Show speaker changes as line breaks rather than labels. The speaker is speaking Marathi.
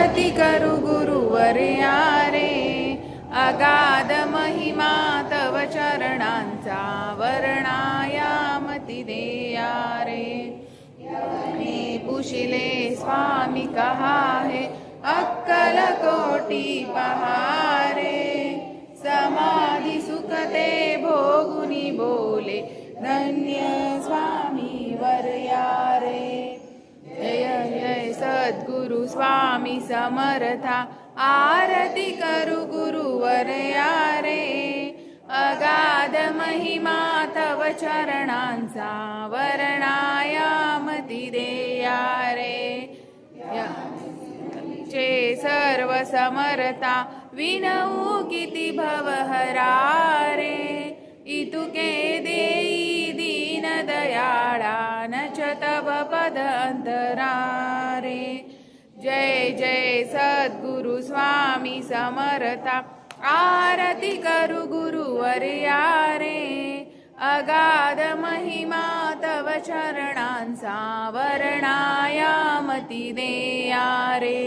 आरती करू गुरुवर्या रे अगाध महिमा तव चरणांचा वर्णायामती देया रे हे पुशिले स्वामी कहा है अक्कल कोटी पहारे. समाधी सुखते भोगुनी बोले धन्य स्वामी वर्या रे जय जय सद्गुरु स्वामी समर्था आरती करू गुरुवर्या रे अगाध महिमा तव चरणांचा वर्णायामती देया रे या- चे सर्व समर्था विनऊ किती भवहरा रे इतुके देई दीन दयाळा न च तव पद अंतरा. जय जय सद्गुरु स्वामी समरता आरती करू गुरुवर्यारे अगाध महिमा तव चरणांचा वर्णायामती देया रे